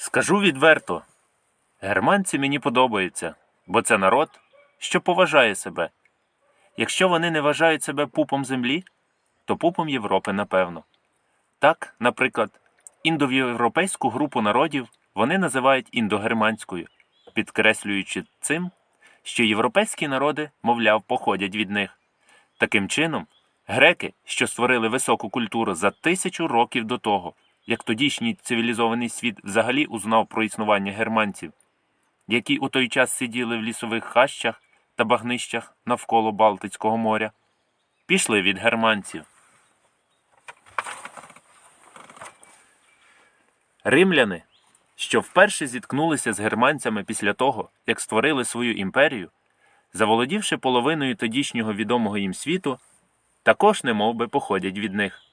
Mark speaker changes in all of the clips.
Speaker 1: Скажу відверто, германці мені подобаються, бо це народ, що поважає себе. Якщо вони не вважають себе пупом землі, то пупом Європи, напевно. Так, наприклад, індоєвропейську групу народів вони називають індогерманською, підкреслюючи цим, що європейські народи, мовляв, походять від них. Таким чином, греки, що створили високу культуру за тисячу років до того, як тодішній цивілізований світ взагалі узнав про існування германців, які у той час сиділи в лісових хащах та багнищах навколо Балтицького моря, пішли від германців. Римляни, що вперше зіткнулися з германцями після того, як створили свою імперію, заволодівши половиною тодішнього відомого їм світу, також немов би походять від них.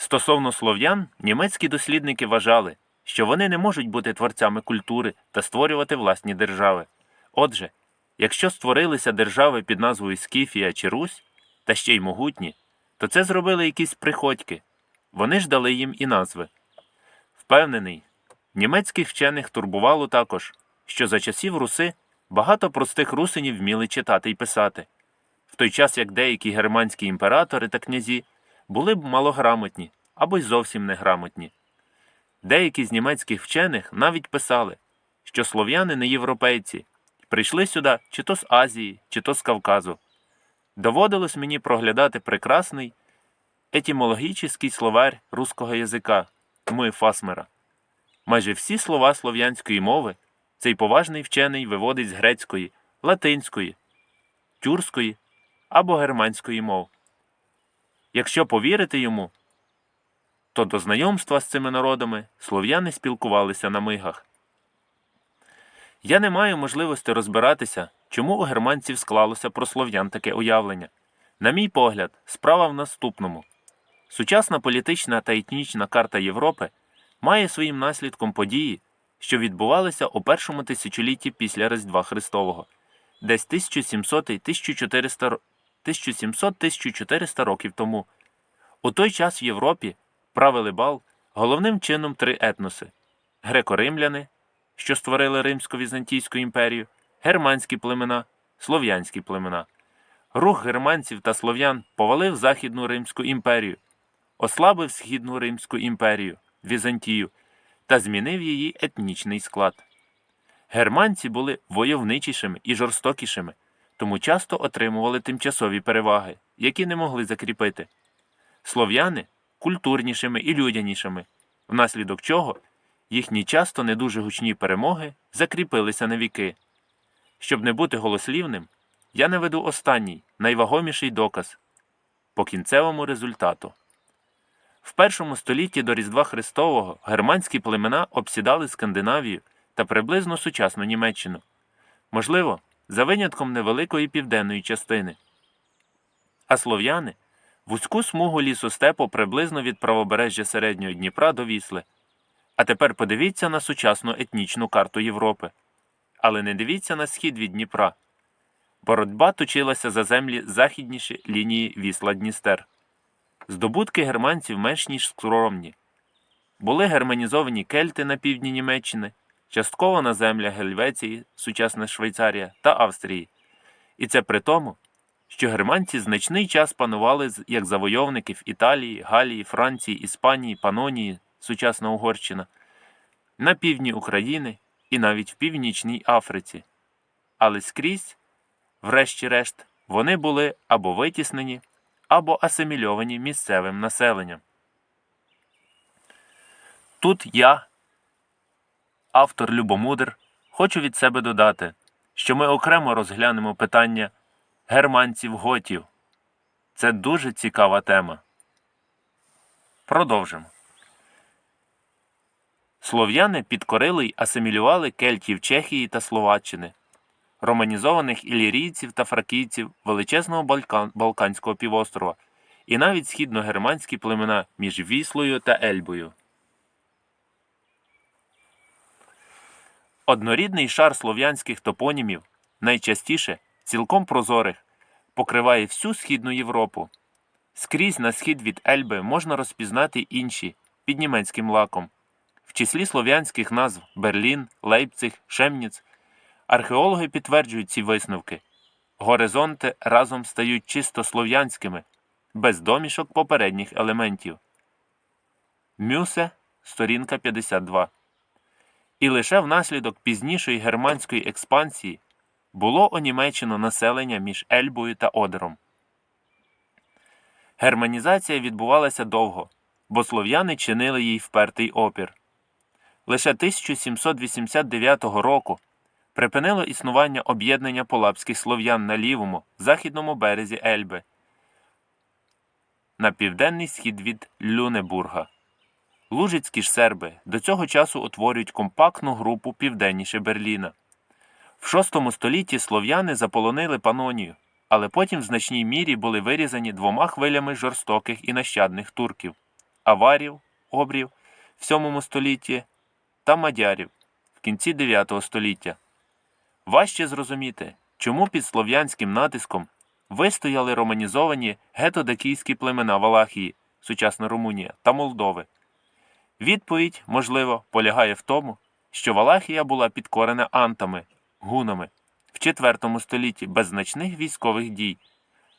Speaker 1: Стосовно слов'ян, німецькі дослідники вважали, що вони не можуть бути творцями культури та створювати власні держави. Отже, якщо створилися держави під назвою Скіфія чи Русь, та ще й могутні, то це зробили якісь приходьки. Вони ж дали їм і назви. Впевнений, німецьких вчених турбувало також, що за часів руси багато простих русинів вміли читати і писати, в той час як деякі германські імператори та князі були б малограмотні або й зовсім неграмотні. Деякі з німецьких вчених навіть писали, що слов'яни не європейці, прийшли сюди чи то з Азії, чи то з Кавказу. Доводилось мені проглядати прекрасний етімологічний словарь руського язика Ми Фасмера. Майже всі слова слов'янської мови цей поважний вчений виводить з грецької, латинської, тюркської або германської мов. Якщо повірити йому, то до знайомства з цими народами слов'яни спілкувалися на мигах. Я не маю можливості розбиратися, чому у германців склалося про слов'ян таке уявлення. На мій погляд, справа в наступному. Сучасна політична та етнічна карта Європи має своїм наслідком події, що відбувалися у першому тисячолітті після Різдва Христового, десь 1700-1400 1700-1400 років тому. У той час в Європі правили бал головним чином три етноси: греко-римляни, що створили Римсько-Візантійську імперію, германські племена, слов'янські племена. Рух германців та слов'ян повалив Західну Римську імперію, ослабив Східну Римську імперію, Візантію та змінив її етнічний склад. Германці були войовничішими і жорстокішими, тому часто отримували тимчасові переваги, які не могли закріпити. Слов'яни культурнішими і людянішими, внаслідок чого їхні часто не дуже гучні перемоги закріпилися на віки. Щоб не бути голослівним, я наведу останній, найвагоміший доказ по кінцевому результату. В першому столітті до Різдва Христового германські племена обсідали Скандинавію та приблизно сучасну Німеччину, можливо, за винятком невеликої південної частини. А слов'яни вузьку смугу лісостепу приблизно від правобережжя середнього Дніпра до Вісли. А тепер подивіться на сучасну етнічну карту Європи. Але не дивіться на схід від Дніпра. Боротьба точилася за землі західніші лінії Вісла Дністер. Здобутки германців менш ніж скромні. Були германізовані кельти на півдні Німеччини, частково на землях Гельвеції, сучасна Швейцарія та Австрії. І це при тому, що германці значний час панували як завойовники в Італії, Галії, Франції, Іспанії, Панонії, сучасна Угорщина, на півдні України і навіть в Північній Африці. Але скрізь, врешті-решт, вони були або витіснені, або асимільовані місцевим населенням. Тут я, автор Любомудр, хочу від себе додати, що ми окремо розглянемо питання германців-готів. Це дуже цікава тема. Продовжимо. Слов'яни підкорили й асимілювали кельтів Чехії та Словаччини, романізованих ілірійців та фракійців величезного Балкан... Балканського півострова і навіть східногерманські племена між Віслою та Ельбою. Однорідний шар слов'янських топонімів, найчастіше цілком прозорих, покриває всю Східну Європу. Скрізь на схід від Ельби можна розпізнати інші під німецьким лаком. В числі слов'янських назв Берлін, Лейпциг, Шемніц археологи підтверджують ці висновки. Горизонти разом стають чисто слов'янськими, без домішок попередніх елементів. Мюсе, сторінка 52. І лише внаслідок пізнішої германської експансії було онімечено населення між Ельбою та Одером. Германізація відбувалася довго, бо слов'яни чинили їй впертий опір. Лише 1789 року припинило існування об'єднання полапських слов'ян на лівому, західному березі Ельби на південний схід від Люнебурга. Лужицькі ж серби до цього часу утворюють компактну групу південніше Берліна. В VI столітті слов'яни заполонили Панонію, але потім в значній мірі були вирізані двома хвилями жорстоких і нащадних турків аварів, обрів в VII столітті та мадярів в кінці IX століття. Важче зрозуміти, чому під слов'янським натиском вистояли романізовані гетодакійські племена Валахії, сучасна Румунія та Молдови. Відповідь, можливо, полягає в тому, що Валахія була підкорена антами, гунами в IV столітті без значних військових дій,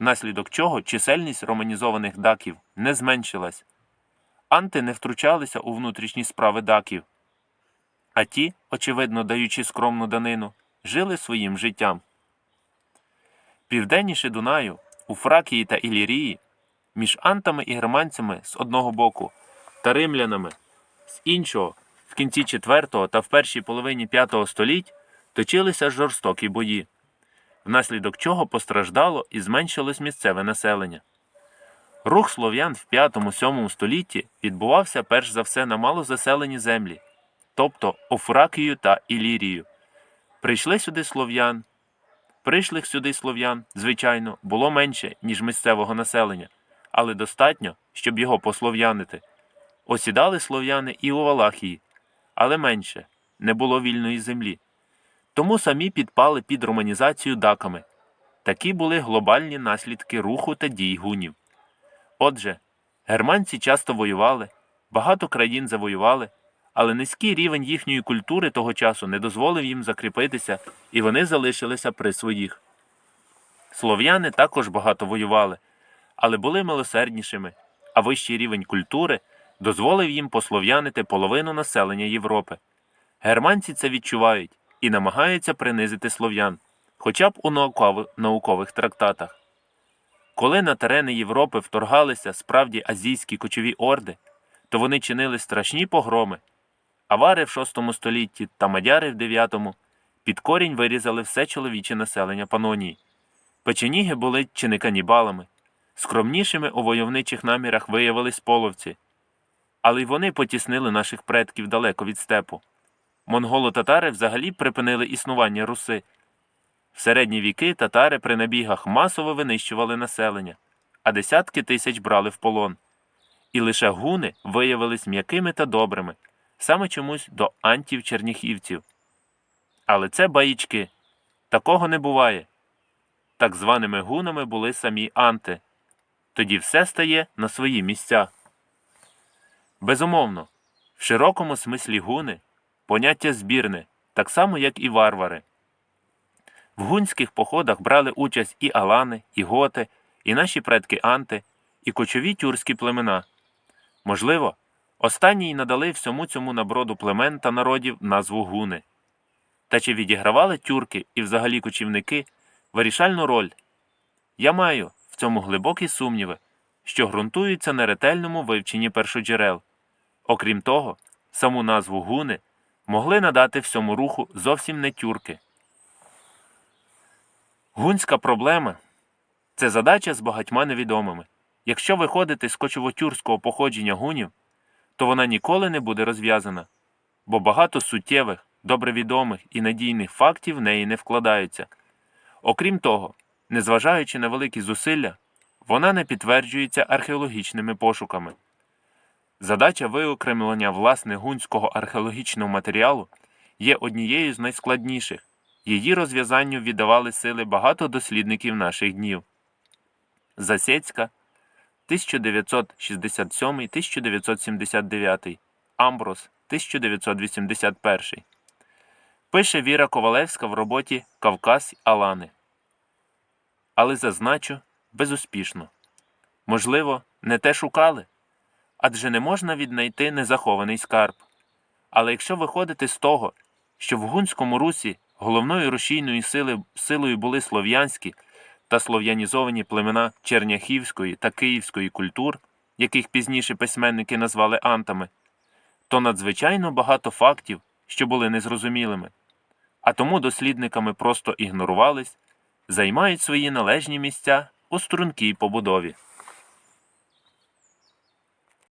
Speaker 1: внаслідок чого чисельність романізованих даків не зменшилась. Анти не втручалися у внутрішні справи даків, а ті, очевидно даючи скромну данину, жили своїм життям. Південніше Дунаю, у Фракії та Ілірії, між антами і германцями з одного боку та римлянами з іншого, в кінці IV та в першій половині V століть точилися жорстокі бої, внаслідок чого постраждало і зменшилось місцеве населення. Рух слов'ян в V-VII столітті відбувався перш за все на малозаселені землі, тобто Офракію та Ілірію. Прийшли сюди слов'ян. Прийшлих сюди слов'ян, звичайно, було менше, ніж місцевого населення, але достатньо, щоб його послов'янити. Осідали слов'яни і у Валахії, але менше, не було вільної землі. Тому самі підпали під романізацію даками. Такі були глобальні наслідки руху та дій гунів. Отже, германці часто воювали, багато країн завоювали, але низький рівень їхньої культури того часу не дозволив їм закріпитися, і вони залишилися при своїх. Слов'яни також багато воювали, але були милосерднішими, а вищий рівень культури дозволив їм послов'янити половину населення Європи. Германці це відчувають і намагаються принизити слов'ян, хоча б у наукових, трактатах. Коли на терени Європи вторгалися справді азійські кочові орди, то вони чинили страшні погроми. Авари в VI столітті та мадяри в IX під корінь вирізали все чоловіче населення Панонії. Печеніги були чи не канібалами. Скромнішими у войовничих намірах виявились половці. Але й вони потіснили наших предків далеко від степу. Монголо-татари взагалі припинили існування руси. В середні віки татари при набігах масово винищували населення, а десятки тисяч брали в полон. І лише гуни виявились м'якими та добрими, саме чомусь до антів-черніхівців. Але це баїчки. Такого не буває. Так званими гунами були самі анти. Тоді все стає на свої місця. Безумовно, в широкому смислі гуни поняття збірне, так само, як і варвари. В гунських походах брали участь і алани, і готи, і наші предки анти, і кочові тюркські племена. Можливо, останні й надали всьому цьому наброду племен та народів назву гуни. Та чи відігравали тюрки і взагалі кочівники вирішальну роль? Я маю в цьому глибокі сумніви, що ґрунтуються на ретельному вивченні першоджерел. Окрім того, саму назву гуни могли надати всьому руху зовсім не тюрки. Гунська проблема це задача з багатьма невідомими. Якщо виходити з кочово-тюркського походження гунів, то вона ніколи не буде розв'язана, бо багато суттєвих, добре відомих і надійних фактів в неї не вкладаються. Окрім того, незважаючи на великі зусилля, вона не підтверджується археологічними пошуками. Задача виокремлення власне гунського археологічного матеріалу є однією з найскладніших. Її розв'язанню віддавали сили багато дослідників наших днів. Засєцька 1967-1979, Амброс 1981. Пише Віра Ковалевська в роботі Кавказ Алани. Але зазначу безуспішно. Можливо, не те шукали, адже не можна віднайти незахований скарб. Але якщо виходити з того, що в гунському русі головною рушійною сили, силою були слов'янські та слов'янізовані племена черняхівської та київської культур, яких пізніше письменники назвали антами, то надзвичайно багато фактів, що були незрозумілими, а тому дослідниками просто ігнорувались, займають свої належні місця у стрункій побудові.